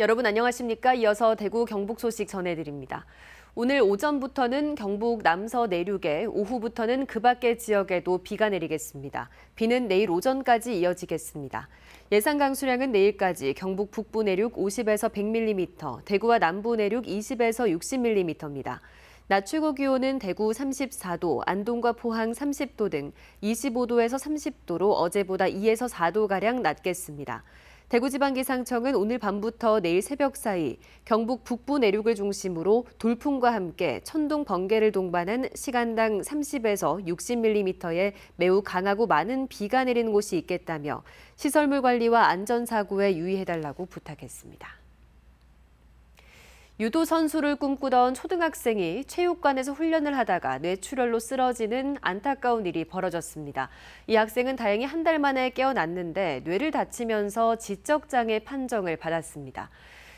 여러분 안녕하십니까? 이어서 대구 경북 소식 전해드립니다. 오늘 오전부터는 경북 남서 내륙에 오후부터는 그 밖의 지역에도 비가 내리겠습니다. 비는 내일 오전까지 이어지겠습니다. 예상 강수량은 내일까지 경북 북부 내륙 50에서 100mm, 대구와 남부 내륙 20에서 60mm입니다. 낮 최고 기온은 대구 34도, 안동과 포항 30도 등 25도에서 30도로 어제보다 2에서 4도가량 낮겠습니다. 대구지방기상청은 오늘 밤부터 내일 새벽 사이 경북 북부 내륙을 중심으로 돌풍과 함께 천둥 번개를 동반한 시간당 30에서 60mm의 매우 강하고 많은 비가 내리는 곳이 있겠다며 시설물 관리와 안전사고에 유의해달라고 부탁했습니다. 유도 선수를 꿈꾸던 초등학생이 체육관에서 훈련을 하다가 뇌출혈로 쓰러지는 안타까운 일이 벌어졌습니다. 이 학생은 다행히 한 달 만에 깨어났는데 뇌를 다치면서 지적장애 판정을 받았습니다.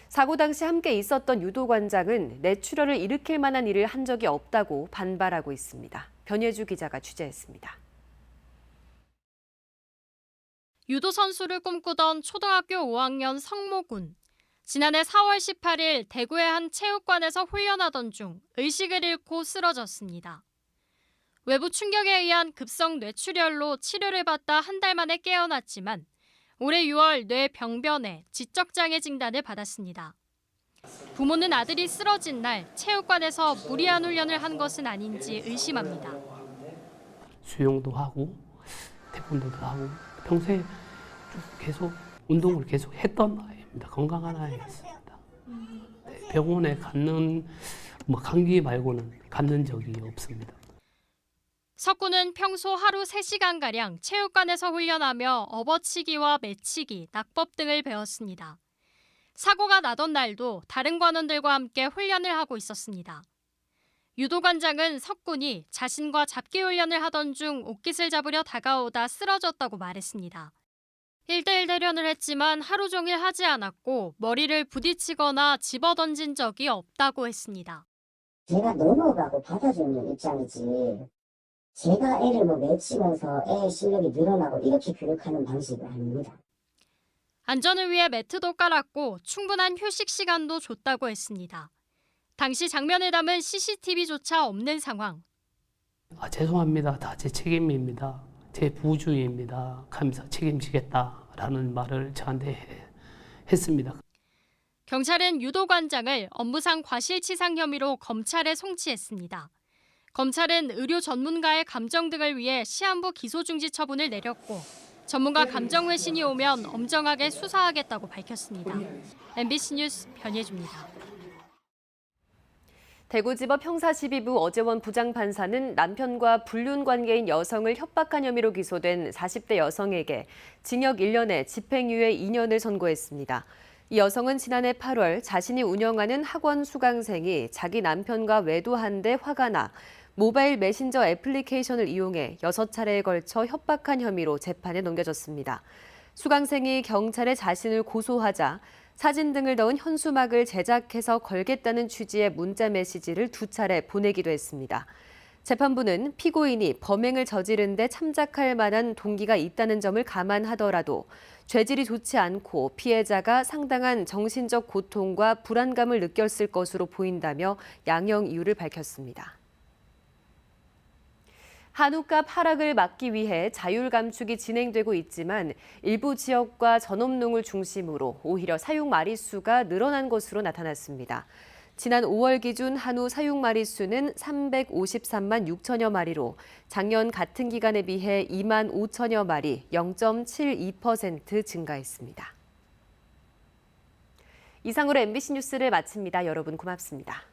사고 당시 함께 있었던 유도관장은 뇌출혈을 일으킬 만한 일을 한 적이 없다고 반발하고 있습니다. 변예주 기자가 취재했습니다. 유도 선수를 꿈꾸던 초등학교 5학년 성모군. 지난해 4월 18일 대구의 한 체육관에서 훈련하던 중 의식을 잃고 쓰러졌습니다. 외부 충격에 의한 급성 뇌출혈로 치료를 받다 한 달 만에 깨어났지만 올해 6월 뇌병변에 지적장애 진단을 받았습니다. 부모는 아들이 쓰러진 날 체육관에서 무리한 훈련을 한 것은 아닌지 의심합니다. 수영도 하고 태권도도 하고 평소에 쭉 계속 운동을 계속 했던 아이입니다. 건강한 아이였습니다. 네, 병원에 갔는 뭐 감기 말고는 갔는 적이 없습니다. 석구는 평소 하루 3시간 가량 체육관에서 훈련하며 업어치기와 매치기, 낙법 등을 배웠습니다. 사고가 나던 날도 다른 관원들과 함께 훈련을 하고 있었습니다. 유도관장은 석군이 자신과 잡기 훈련을 하던 중 옷깃을 잡으려 다가오다 쓰러졌다고 말했습니다. 1대1 대련을 했지만 하루 종일 하지 않았고 머리를 부딪히거나 집어던진 적이 없다고 했습니다. 제가 넘어가고 받아주는 입장이지. 제가 애를 뭐 맺히면서 애 실력이 늘어나고 이렇게 교육하는 방식은 아닙니다. 안전을 위해 매트도 깔았고 충분한 휴식 시간도 줬다고 했습니다. 당시 장면을 담은 CCTV조차 없는 상황. 아, 죄송합니다. 다 제 책임입니다. 제 부주의입니다. 하면서 책임지겠다라는 말을 저한테 해- 했습니다. 경찰은 유도 관장을 업무상 과실치상 혐의로 검찰에 송치했습니다. 검찰은 의료 전문가의 감정 등을 위해 시한부 기소 중지 처분을 내렸고 전문가 감정 회신이 오면 엄정하게 수사하겠다고 밝혔습니다. MBC 뉴스 변예주입니다. 대구지법 형사 12부 어재원 부장판사는 남편과 불륜 관계인 여성을 협박한 혐의로 기소된 40대 여성에게 징역 1년에 집행유예 2년을 선고했습니다. 이 여성은 지난해 8월 자신이 운영하는 학원 수강생이 자기 남편과 외도한 데 화가 나 모바일 메신저 애플리케이션을 이용해 6차례에 걸쳐 협박한 혐의로 재판에 넘겨졌습니다. 수강생이 경찰에 자신을 고소하자 사진 등을 넣은 현수막을 제작해서 걸겠다는 취지의 문자 메시지를 두 차례 보내기도 했습니다. 재판부는 피고인이 범행을 저지른 데 참작할 만한 동기가 있다는 점을 감안하더라도 죄질이 좋지 않고 피해자가 상당한 정신적 고통과 불안감을 느꼈을 것으로 보인다며 양형 이유를 밝혔습니다. 한우값 하락을 막기 위해 자율 감축이 진행되고 있지만 일부 지역과 전업농을 중심으로 오히려 사육 마리수가 늘어난 것으로 나타났습니다. 지난 5월 기준 한우 사육 마리수는 353만 6천여 마리로 작년 같은 기간에 비해 2만 5천여 마리, 0.72% 증가했습니다. 이상으로 MBC 뉴스를 마칩니다. 여러분 고맙습니다.